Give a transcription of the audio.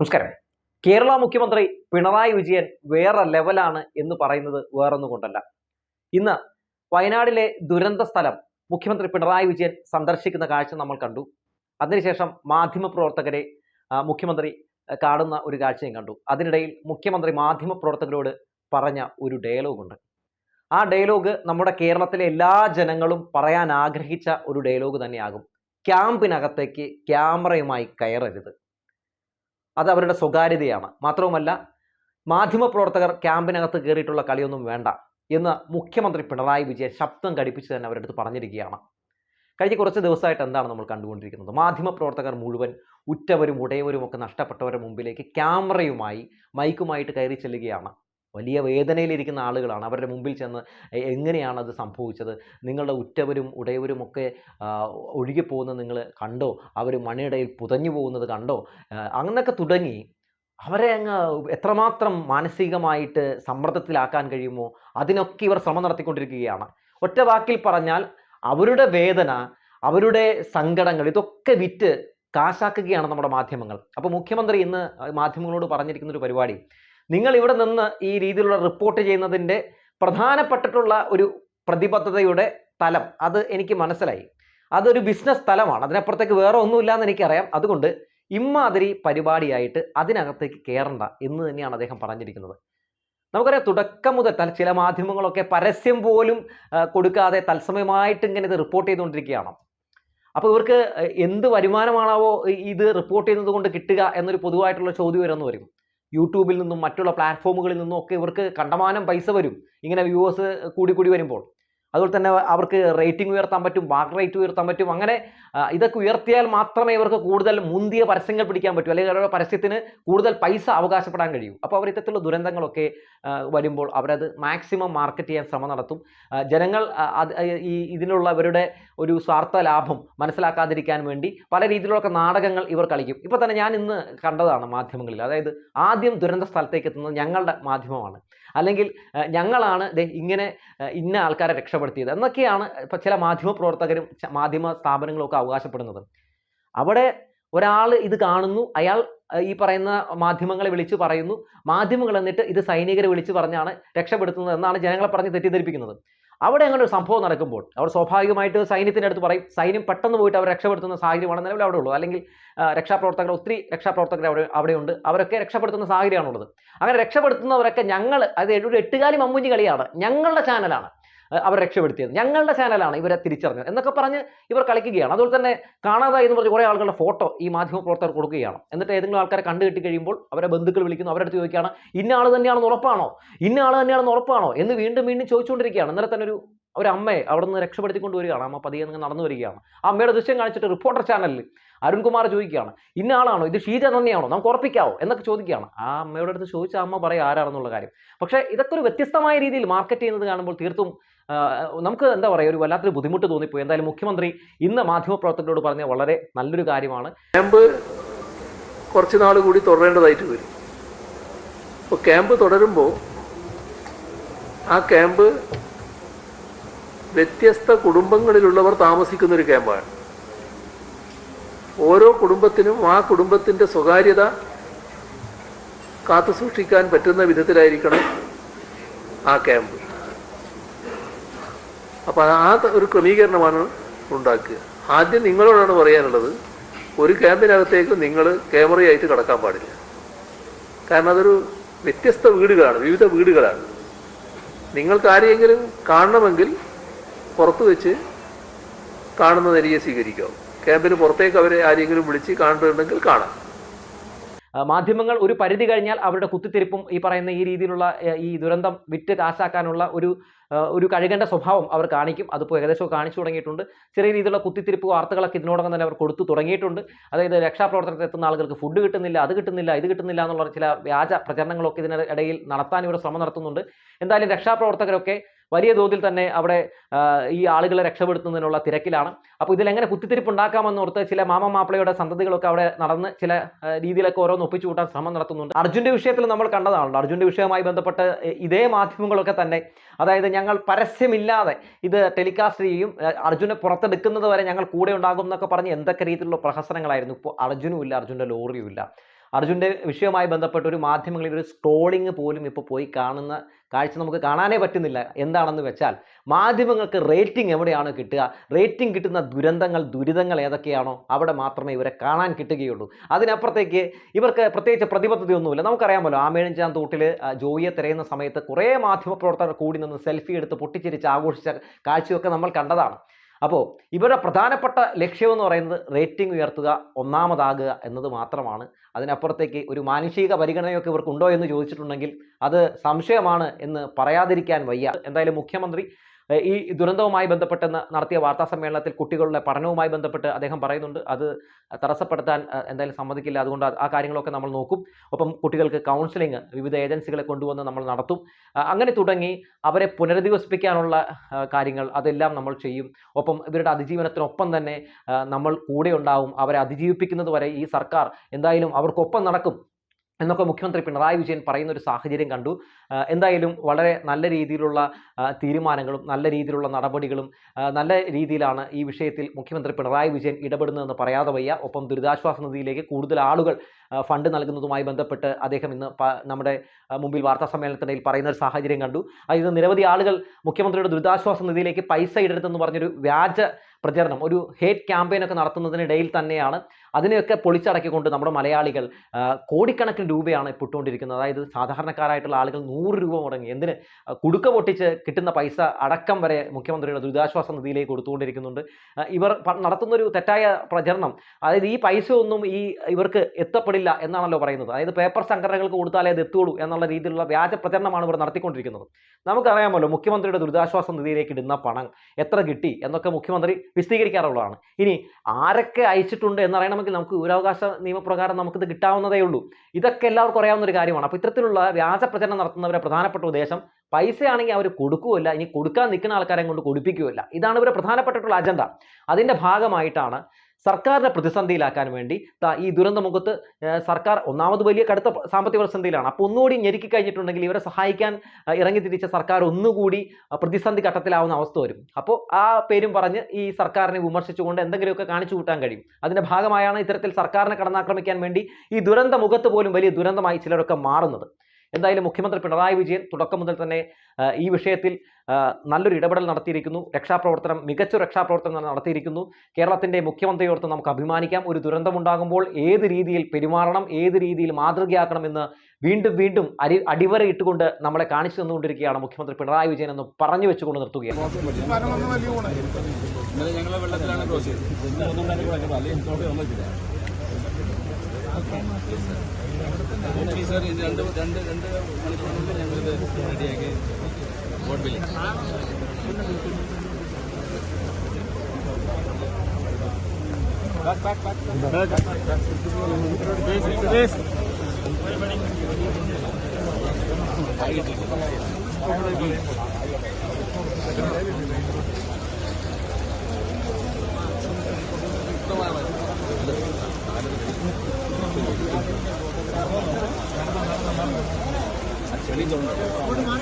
നമസ്കാരം. കേരള മുഖ്യമന്ത്രി പിണറായി വിജയൻ വേറെ ലെവലാണ് എന്ന് പറയുന്നത് വേറൊന്നും കൊണ്ടല്ല. ഇന്ന് വയനാടിലെ ദുരന്ത സ്ഥലം മുഖ്യമന്ത്രി പിണറായി വിജയൻ സന്ദർശിക്കുന്ന കാഴ്ച നമ്മൾ കണ്ടു. അതിനുശേഷം മാധ്യമപ്രവർത്തകരെ മുഖ്യമന്ത്രി കാണുന്ന ഒരു കാഴ്ചയും കണ്ടു. അതിനിടയിൽ മുഖ്യമന്ത്രി മാധ്യമപ്രവർത്തകരോട് പറഞ്ഞ ഒരു ഡയലോഗുണ്ട് ആ ഡയലോഗ് നമ്മുടെ കേരളത്തിലെ എല്ലാ ജനങ്ങളും പറയാൻ ആഗ്രഹിച്ച ഒരു ഡയലോഗ് തന്നെയാകും. ക്യാമ്പിനകത്തേക്ക് ക്യാമറയുമായി കയറരുത്. അത് അവരുടെ സ്വകാര്യതയാണ്. മാത്രവുമല്ല മാധ്യമപ്രവർത്തകർ ക്യാമ്പിനകത്ത് കയറിയിട്ടുള്ള കളിയൊന്നും വേണ്ട എന്ന് മുഖ്യമന്ത്രി പിണറായി വിജയൻ ശബ്ദം കടിപ്പിച്ച് തന്നെ അവരുടെ അടുത്ത് പറഞ്ഞിരിക്കുകയാണ്. കഴിഞ്ഞ കുറച്ച് ദിവസമായിട്ട് എന്താണ് നമ്മൾ കണ്ടുകൊണ്ടിരിക്കുന്നത്? മാധ്യമപ്രവർത്തകർ മുഴുവൻ ഉറ്റവരും ഉടയവരും ഒക്കെ നഷ്ടപ്പെട്ടവരുടെ മുമ്പിലേക്ക് ക്യാമറയുമായി മൈക്കുമായിട്ട് കയറി ചെല്ലുകയാണ്. വലിയ വേദനയിലിരിക്കുന്ന ആളുകളാണ്. അവരുടെ മുമ്പിൽ ചെന്ന് എങ്ങനെയാണ് അത് സംഭവിച്ചത്? നിങ്ങളുടെ ഉറ്റവരും ഉടയവരും ഒക്കെ ഒഴുകിപ്പോകുന്നത് നിങ്ങൾ കണ്ടോ? അവർ മണിയിടയിൽ പുതഞ്ഞു പോകുന്നത് കണ്ടോ? അങ്ങനെയൊക്കെ തുടങ്ങി. അവരെ അങ്ങ് എത്രമാത്രം മാനസികമായിട്ട് സമ്മർദ്ദത്തിലാക്കാൻ കഴിയുമോ? അതിനൊക്കെ ഇവർ ശ്രമം നടത്തിക്കൊണ്ടിരിക്കുകയാണ്. ഒറ്റ വാക്കിൽ പറഞ്ഞാൽ അവരുടെ വേദന അവരുടെ സങ്കടങ്ങൾ ഇതൊക്കെ വിറ്റ് കാശാക്കുകയാണ് നമ്മുടെ മാധ്യമങ്ങൾ. അപ്പോൾ മുഖ്യമന്ത്രി ഇന്ന് മാധ്യമങ്ങളോട് പറഞ്ഞിരിക്കുന്ന ഒരു പരിപാടി. നിങ്ങൾ ഇവിടെ നിന്ന് ഈ രീതിയിലുള്ള റിപ്പോർട്ട് ചെയ്യുന്നതിന്റെ പ്രധാനപ്പെട്ടിട്ടുള്ള ഒരു പ്രതിബദ്ധതയുടെ തലം അത് എനിക്ക് മനസ്സിലായി. അതൊരു ബിസിനസ് തലമാണ്. അതിനപ്പുറത്തേക്ക് വേറെ ഒന്നുമില്ല എന്ന് എനിക്കറിയാം. അതുകൊണ്ട് ഇമ്മാതിരി പരിപാടിയായിട്ട് അതിനകത്തേക്ക് കയറണ്ട എന്ന് തന്നെയാണ് അദ്ദേഹം പറഞ്ഞിരിക്കുന്നത്. നമുക്കറിയാം തുടക്കം മുതൽ തൽ- ചില മാധ്യമങ്ങളൊക്കെ പരസ്യം പോലും കൊടുക്കാതെ തത്സമയമായിട്ട് ഇങ്ങനെ ഇത് റിപ്പോർട്ട് ചെയ്തുകൊണ്ടിരിക്കുകയാണ്. അപ്പോൾ ഇവർക്ക് എന്ത് വരുമാനമാണാവോ ഇത് റിപ്പോർട്ട് ചെയ്യുന്നത് കൊണ്ട് കിട്ടുക എന്നൊരു പൊതുവായിട്ടുള്ള ചോദ്യം വരുന്നു വരും. യൂട്യൂബിൽ നിന്നും മറ്റുള്ള പ്ലാറ്റ്ഫോമുകളിൽ നിന്നും ഒക്കെ ഇവർക്ക് കണ്ടമാനം പൈസ വരും. ഇങ്ങനെ വ്യൂവേഴ്സ് കൂടി കൂടി വരുമ്പോൾ. അതുപോലെ തന്നെ അവർക്ക് റേറ്റിംഗ് ഉയർത്താൻ പറ്റും വാക്ക് റേറ്റ് ഉയർത്താൻ പറ്റും. അങ്ങനെ ഇതൊക്കെ ഉയർത്തിയാൽ മാത്രമേ ഇവർക്ക് കൂടുതൽ മുന്തിയ പരസ്യങ്ങൾ പിടിക്കാൻ പറ്റൂ. അല്ലെങ്കിൽ അവരുടെ പരസ്യത്തിന് കൂടുതൽ പൈസ അവകാശപ്പെടാൻ കഴിയൂ. അപ്പോൾ അവർ ഇത്തരത്തിലുള്ള ദുരന്തങ്ങളൊക്കെ വരുമ്പോൾ അവരത് മാക്സിമം മാർക്കറ്റ് ചെയ്യാൻ ശ്രമം നടത്തും. ജനങ്ങൾ ഈ ഇതിനുള്ള അവരുടെ ഒരു സ്വാർത്ഥ ലാഭം മനസ്സിലാക്കാതിരിക്കാൻ വേണ്ടി പല രീതിയിലുള്ള നാടകങ്ങൾ ഇവർ കളിക്കും. ഇപ്പോൾ തന്നെ ഞാൻ ഇന്ന് കണ്ടതാണ് മാധ്യമങ്ങളിൽ. അതായത് ആദ്യം ദുരന്ത സ്ഥലത്തേക്ക് എത്തുന്നത് ഞങ്ങളുടെ മാധ്യമമാണ്. അല്ലെങ്കിൽ ഞങ്ങളാണ് ഇങ്ങനെ ഇന്ന ആൾക്കാരെ രക്ഷപ്പെടുത്തിയത് എന്നൊക്കെയാണ് ഇപ്പം ചില മാധ്യമ പ്രവർത്തകരും മാധ്യമ സ്ഥാപനങ്ങളും ഒക്കെ അവകാശപ്പെടുന്നത്. അവിടെ ഒരാൾ ഇത് കാണുന്നു അയാൾ ഈ പറയുന്ന മാധ്യമങ്ങളെ വിളിച്ച് പറയുന്നു മാധ്യമങ്ങൾ എന്നിട്ട് ഇത് സൈനികരെ വിളിച്ച് പറഞ്ഞാണ് രക്ഷപ്പെടുത്തുന്നത് എന്നാണ് ജനങ്ങളെ പറഞ്ഞ് തെറ്റിദ്ധരിപ്പിക്കുന്നത്. അവിടെ അങ്ങനെ ഒരു സംഭവം നടക്കുമ്പോൾ അവർ സ്വാഭാവികമായിട്ട് സൈന്യത്തിന്റെ അടുത്ത് പറയും സൈന്യം പെട്ടെന്ന് പോയിട്ട് അവർ രക്ഷപ്പെടുത്തുന്ന സാഹചര്യമാണ് നിലവിൽ അവിടെ ഉള്ളൂ. അല്ലെങ്കിൽ രക്ഷാപ്രവർത്തകർ ഒത്തിരി രക്ഷാപ്രവർത്തകർ അവിടെ അവിടെയുണ്ട്. അവരൊക്കെ രക്ഷപ്പെടുത്തുന്ന സാഹചര്യമാണുള്ളത്. അങ്ങനെ രക്ഷപ്പെടുത്തുന്നവരൊക്കെ ഞങ്ങൾ അത് ഒരു എട്ടുകാലി മമ്മൂഞ്ഞി കളിയാണ് ഞങ്ങളുടെ ചാനലാണ് അവർ രക്ഷപ്പെടുത്തിയത്. ഞങ്ങളുടെ ചാനലാണ് ഇവരെ തിരിച്ചറിഞ്ഞത് എന്നൊക്കെ പറഞ്ഞ് ഇവർ കളിക്കുകയാണ്. അതുപോലെ തന്നെ കാണാതായി എന്ന് പറഞ്ഞ് കുറേ ആളുകളുടെ ഫോട്ടോ ഈ മാധ്യമ പ്രവർത്തകർ കൊടുക്കുകയാണ്. എന്നിട്ട് ഏതെങ്കിലും ആൾക്കാരെ കണ്ടു കിട്ടി കഴിയുമ്പോൾ അവരെ ബന്ധുക്കൾ വിളിക്കുന്നു അവരുടെ അടുത്ത് ചോദിക്കുകയാണ് ഇന്ന ആൾ തന്നെയാണെന്ന് ഉറപ്പാണോ? ഇന്ന ആൾ തന്നെയാണെന്ന് ഉറപ്പാണോ? എന്ന് വീണ്ടും വീണ്ടും ചോദിച്ചുകൊണ്ടിരിക്കുകയാണ്. ഇന്നലെ തന്നെ ഒരു ഒരു അമ്മയെ അവിടെ നിന്ന് രക്ഷപ്പെടുത്തിക്കൊണ്ട് വരികയാണ്. അമ്മ പതിയെ നിങ്ങൾ നടന്നു വരികയാണ്. ആ അമ്മയുടെ ദൃശ്യം കാണിച്ചിട്ട് റിപ്പോർട്ടർ ചാനലിൽ അരുൺകുമാർ ചോദിക്കുകയാണ് ഇന്ന ആളാണോ? ഇത് ഷീജ തന്നെയാണോ? നമുക്ക് ഉറപ്പിക്കാവോ? എന്നൊക്കെ ചോദിക്കുകയാണ്. ആ അമ്മയുടെ അടുത്ത് ചോദിച്ച അമ്മ പറയും ആരാണെന്നുള്ള കാര്യം. പക്ഷേ ഇതൊക്കെ ഒരു വ്യത്യസ്തമായ രീതിയിൽ മാർക്കറ്റ് ചെയ്യുന്നത് കാണുമ്പോൾ തീർത്തും നമുക്ക് എന്താ പറയുക ഒരു വല്ലാത്തൊരു ബുദ്ധിമുട്ട് തോന്നിപ്പോയി. എന്തായാലും മുഖ്യമന്ത്രി ഇന്ന് മാധ്യമപ്രവർത്തകരോട് പറഞ്ഞ വളരെ നല്ലൊരു കാര്യമാണ്. ക്യാമ്പ് കുറച്ച് നാൾ കൂടി തുടരേണ്ടതായിട്ട് വരും. അപ്പോൾ ക്യാമ്പ് തുടരുമ്പോൾ ആ ക്യാമ്പ് വ്യത്യസ്ത കുടുംബങ്ങളിലുള്ളവർ താമസിക്കുന്ന ഒരു ക്യാമ്പാണ്. ഓരോ കുടുംബത്തിനും ആ കുടുംബത്തിന്റെ സ്വകാര്യത കാത്തുസൂക്ഷിക്കാൻ പറ്റുന്ന വിധത്തിലായിരിക്കണം ആ ക്യാമ്പ്. അപ്പോൾ ആ ഒരു ക്രമീകരണമാണ് ഉണ്ടാക്കുക. ആദ്യം നിങ്ങളോടാണ് പറയാനുള്ളത് ഒരു ക്യാമ്പിനകത്തേക്ക് നിങ്ങൾ ക്യാമറയായിട്ട് കടക്കാൻ പാടില്ല. കാരണം അതൊരു വ്യത്യസ്ത വീടുകളാണ് വിവിധ വീടുകളാണ്. നിങ്ങൾക്ക് ആരെയെങ്കിലും കാണണമെങ്കിൽ പുറത്ത് വെച്ച് കാണുന്ന നിലയെ സ്വീകരിക്കാം. ക്യാമ്പിന് പുറത്തേക്ക് അവരെ ആരെങ്കിലും വിളിച്ച് കാണുന്നുണ്ടെങ്കിൽ കാണാം. മാധ്യമങ്ങൾ ഒരു പരിധി കഴിഞ്ഞാൽ അവരുടെ കുത്തിത്തിരിപ്പും ഈ പറയുന്ന ഈ രീതിയിലുള്ള ഈ ദുരന്തം വിറ്റ് കാശാക്കാനുള്ള ഒരു ഒരു കഴുകേണ്ട സ്വഭാവം അവർ കാണിക്കും. അതിപ്പോൾ ഏകദേശം കാണിച്ചു തുടങ്ങിയിട്ടുണ്ട്. ചെറിയ രീതിയിലുള്ള കുത്തിത്തിരിപ്പ് വാർത്തകളൊക്കെ ഇതിനോടകം തന്നെ അവർ കൊടുത്തു തുടങ്ങിയിട്ടുണ്ട്. അതായത് രക്ഷാപ്രവർത്തനത്തിൽ എത്തുന്ന ആളുകൾക്ക് ഫുഡ് കിട്ടുന്നില്ല അത് കിട്ടുന്നില്ല ഇത് കിട്ടുന്നില്ല എന്നുള്ള ചില വ്യാജ പ്രചരണങ്ങളൊക്കെ ഇതിനിടയിൽ നടത്താൻ ഇവർ ശ്രമം നടത്തുന്നുണ്ട്. എന്തായാലും രക്ഷാപ്രവർത്തകരൊക്കെ വലിയ തോതിൽ തന്നെ അവിടെ ഈ ആളുകളെ രക്ഷപ്പെടുത്തുന്നതിനുള്ള തിരക്കിലാണ്. അപ്പോൾ ഇതിലെങ്ങനെ കുത്തിത്തിരിപ്പ് ഉണ്ടാക്കാമെന്നോർത്ത് ചില മാമ മാപ്പിളയുടെ സന്തതികളൊക്കെ അവിടെ നടന്ന് ചില രീതിയിലൊക്കെ ഓരോന്ന് ഒപ്പിച്ചു കൂട്ടാൻ ശ്രമം നടത്തുന്നുണ്ട്. അർജുന്റെ വിഷയത്തിൽ നമ്മൾ കണ്ടതാണല്ലോ അർജുന്റെ വിഷയവുമായി ബന്ധപ്പെട്ട് ഇതേ മാധ്യമങ്ങളൊക്കെ തന്നെ അതായത് ഞങ്ങൾ പരസ്യമില്ലാതെ ഇത് ടെലികാസ്റ്റ് ചെയ്യും. അർജുനെ പുറത്തെടുക്കുന്നത് വരെ ഞങ്ങൾ കൂടെ ഉണ്ടാകും എന്നൊക്കെ പറഞ്ഞ് എന്തൊക്കെ രീതിയിലുള്ള പ്രഹസനങ്ങളായിരുന്നു? ഇപ്പോൾ അർജുനും ഇല്ല അർജുന്റെ ലോറിയും ഇല്ല. അർജുന്റെ വിഷയവുമായി ബന്ധപ്പെട്ട് ഒരു മാധ്യമങ്ങളിൽ ഒരു സ്ട്രോളിങ് പോലും ഇപ്പോൾ പോയി കാണുന്ന കാഴ്ച നമുക്ക് കാണാനേ പറ്റുന്നില്ല. എന്താണെന്ന് വെച്ചാൽ മാധ്യമങ്ങൾക്ക് റേറ്റിംഗ് എവിടെയാണ് കിട്ടുക? റേറ്റിംഗ് കിട്ടുന്ന ദുരന്തങ്ങൾ ദുരിതങ്ങൾ ഏതൊക്കെയാണോ? അവിടെ മാത്രമേ ഇവരെ കാണാൻ കിട്ടുകയുള്ളൂ. അതിനപ്പുറത്തേക്ക് ഇവർക്ക് പ്രത്യേകിച്ച് പ്രതിബദ്ധതയൊന്നുമില്ല. നമുക്കറിയാമല്ലോ ആമേഴഞ്ചാം തോട്ടിൽ ജോയിയെ തിരയുന്ന സമയത്ത് കുറേ മാധ്യമപ്രവർത്തകർ കൂടി നിന്ന് സെൽഫി എടുത്ത് പൊട്ടിച്ചിരിച്ച് ആഘോഷിച്ച കാഴ്ചയൊക്കെ നമ്മൾ കണ്ടതാണ്. അപ്പോൾ ഇവരുടെ പ്രധാനപ്പെട്ട ലക്ഷ്യമെന്ന് പറയുന്നത് റേറ്റിംഗ് ഉയർത്തുക ഒന്നാമതാകുക എന്നത് മാത്രമാണ്. അതിനപ്പുറത്തേക്ക് ഒരു മാനുഷിക പരിഗണനയൊക്കെ ഇവർക്കുണ്ടോ എന്ന് ചോദിച്ചിട്ടുണ്ടെങ്കിൽ അത് സംശയമാണ് എന്ന് പറയാതിരിക്കാൻ വയ്യ. എന്തായാലും മുഖ്യമന്ത്രി ഈ ദുരന്തവുമായി ബന്ധപ്പെട്ട് നടത്തിയ വാർത്താ സമ്മേളനത്തിൽ കുട്ടികളുടെ പഠനവുമായി ബന്ധപ്പെട്ട് അദ്ദേഹം പറയുന്നുണ്ട്. അത് തടസ്സപ്പെടുത്താൻ എന്തായാലും സമ്മതിക്കില്ല. അതുകൊണ്ട് ആ കാര്യങ്ങളൊക്കെ നമ്മൾ നോക്കും. ഒപ്പം കുട്ടികൾക്ക് കൗൺസിലിംഗ് വിവിധ ഏജൻസികളെ കൊണ്ടുവന്ന് നമ്മൾ നടത്തും. അങ്ങനെ തുടങ്ങി അവരെ പുനരധിവസിപ്പിക്കാനുള്ള കാര്യങ്ങൾ അതെല്ലാം നമ്മൾ ചെയ്യും. ഒപ്പം ഇവരുടെ അതിജീവനത്തിനൊപ്പം തന്നെ നമ്മൾ കൂടെ ഉണ്ടാവും. അവരെ അതിജീവിപ്പിക്കുന്നത് വരെ ഈ സർക്കാർ എന്തായാലും അവർക്കൊപ്പം നടക്കും എന്നൊക്കെ മുഖ്യമന്ത്രി പിണറായി വിജയൻ പറയുന്ന ഒരു സാഹചര്യം കണ്ടു. എന്തായാലും വളരെ നല്ല രീതിയിലുള്ള തീരുമാനങ്ങളും നല്ല രീതിയിലുള്ള നടപടികളും നല്ല രീതിയിലാണ് ഈ വിഷയത്തിൽ മുഖ്യമന്ത്രി പിണറായി വിജയൻ ഇടപെടുന്നതെന്ന് പറയാതെ വയ്യ. ഒപ്പം ദുരിതാശ്വാസ നിധിയിലേക്ക് കൂടുതൽ ആളുകൾ ഫണ്ട് നൽകുന്നതുമായി ബന്ധപ്പെട്ട് അദ്ദേഹം ഇന്ന് നമ്മുടെ മുമ്പിൽ വാർത്താ സമ്മേളനത്തിനിടയിൽ പറയുന്ന ഒരു സാഹചര്യം കണ്ടു. അതായത് നിരവധി ആളുകൾ മുഖ്യമന്ത്രിയുടെ ദുരിതാശ്വാസ നിധിയിലേക്ക് പൈസ ഇടരുതെന്ന് പറഞ്ഞൊരു വ്യാജ പ്രചരണം ഒരു ഹേറ്റ് ക്യാമ്പയിൻ ഒക്കെ നടത്തുന്നതിനിടയിൽ തന്നെയാണ് അതിനെയൊക്കെ പൊളിച്ചടക്കിക്കൊണ്ട് നമ്മുടെ മലയാളികൾ കോടിക്കണക്കിന് രൂപയാണ് ഇപ്പോൾ ഇട്ടുകൊണ്ടിരിക്കുന്നത്. അതായത് സാധാരണക്കാരായിട്ടുള്ള ആളുകൾ നൂറ് രൂപ മുടങ്ങി. എന്തിന്? കുടുക്ക പൊട്ടിച്ച് കിട്ടുന്ന പൈസ അടക്കം വരെ മുഖ്യമന്ത്രിയുടെ ദുരിതാശ്വാസ നിധിയിലേക്ക് കൊടുത്തുകൊണ്ടിരിക്കുന്നുണ്ട്. ഇവർ നടത്തുന്നൊരു തെറ്റായ പ്രചരണം. അതായത് ഈ പൈസ ഒന്നും ഈ ഇവർക്ക് എത്തപ്പെടില്ല എന്നാണല്ലോ പറയുന്നത്. അതായത് പേപ്പർ സംഘടനകൾക്ക് കൊടുത്താലേ അത് എത്തുള്ളൂ എന്നുള്ള രീതിയിലുള്ള വ്യാജ പ്രചരണമാണ് ഇവർ നടത്തിക്കൊണ്ടിരിക്കുന്നത്. നമുക്കറിയാമല്ലോ മുഖ്യമന്ത്രിയുടെ ദുരിതാശ്വാസ നിധിയിലേക്ക് ഇടുന്ന പണം എത്ര കിട്ടി എന്നൊക്കെ മുഖ്യമന്ത്രി വിശദീകരിക്കാറുള്ളതാണ്. ഇനി ആരൊക്കെ അയച്ചിട്ടുണ്ട് എന്നറിയണമെങ്കിൽ നമുക്ക് വിവരാവകാശ നിയമപ്രകാരം നമുക്കിത് കിട്ടാവുന്നതേ ഉള്ളൂ ഇതൊക്കെ എല്ലാവർക്കും അറിയാവുന്ന ഒരു കാര്യമാണ്. അപ്പോൾ ഇത്തരത്തിലുള്ള വ്യാജ പ്രചരണം നടത്തുന്നവരുടെ പ്രധാനപ്പെട്ട ഉദ്ദേശം പൈസയാണെങ്കിൽ അവർ കൊടുക്കുകയില്ല. ഇനി കൊടുക്കാൻ നിൽക്കുന്ന ആൾക്കാരെ കൊണ്ട് കൊടുപ്പിക്കുകയില്ല. ഇതാണ് ഇവരെ പ്രധാനപ്പെട്ടിട്ടുള്ള അജണ്ട. അതിന്റെ ഭാഗമായിട്ടാണ് സർക്കാരിനെ പ്രതിസന്ധിയിലാക്കാൻ വേണ്ടി ഈ ദുരന്തമുഖത്ത് സർക്കാർ ഒന്നാമത് വലിയ കടുത്ത സാമ്പത്തിക പ്രതിസന്ധിയിലാണ്. അപ്പോൾ ഒന്നുകൂടി ഞെരുക്കി കഴിഞ്ഞിട്ടുണ്ടെങ്കിൽ ഇവരെ സഹായിക്കാൻ ഇറങ്ങി തിരിച്ച സർക്കാർ ഒന്നുകൂടി പ്രതിസന്ധി ഘട്ടത്തിലാവുന്ന അവസ്ഥ വരും. അപ്പോൾ ആ പേരും പറഞ്ഞ് ഈ സർക്കാരിനെ വിമർശിച്ചുകൊണ്ട് എന്തെങ്കിലുമൊക്കെ കാണിച്ചു കൂട്ടാൻ കഴിയും. അതിന്റെ ഭാഗമായാണ് ഇത്തരത്തിൽ സർക്കാരിനെ കടന്നാക്രമിക്കാൻ വേണ്ടി ഈ ദുരന്തമുഖത്ത് പോലും വലിയ ദുരന്തമായി ചിലരൊക്കെ മാറുന്നത്. എന്തായാലും മുഖ്യമന്ത്രി പിണറായി വിജയൻ തുടക്കം മുതൽ തന്നെ ഈ വിഷയത്തിൽ നല്ലൊരു ഇടപെടൽ നടത്തിയിരിക്കുന്നു. രക്ഷാപ്രവർത്തനം മികച്ച രക്ഷാപ്രവർത്തനം നടത്തിയിരിക്കുന്നു. കേരളത്തിന്റെ മുഖ്യമന്ത്രിയോർത്ത് നമുക്ക് അഭിമാനിക്കാം. ഒരു ദുരന്തമുണ്ടാകുമ്പോൾ ഏത് രീതിയിൽ പെരുമാറണം ഏത് രീതിയിൽ മാതൃകയാക്കണം എന്ന് വീണ്ടും വീണ്ടും അരി അടിവര ഇട്ടുകൊണ്ട് നമ്മളെ കാണിച്ചു തന്നുകൊണ്ടിരിക്കുകയാണ് മുഖ്യമന്ത്രി പിണറായി വിജയൻ എന്ന് പറഞ്ഞു വെച്ചുകൊണ്ട് നിർത്തുകയാണ്. ഓക്കെ സാർ ഇത് രണ്ട് രണ്ട് രണ്ട് മണിക്കൂറിനുള്ളിൽ ഞങ്ങളിത് റെഡിയാക്കി ബോട്ട് ബില്ലിംഗ് 아, 전인 정도.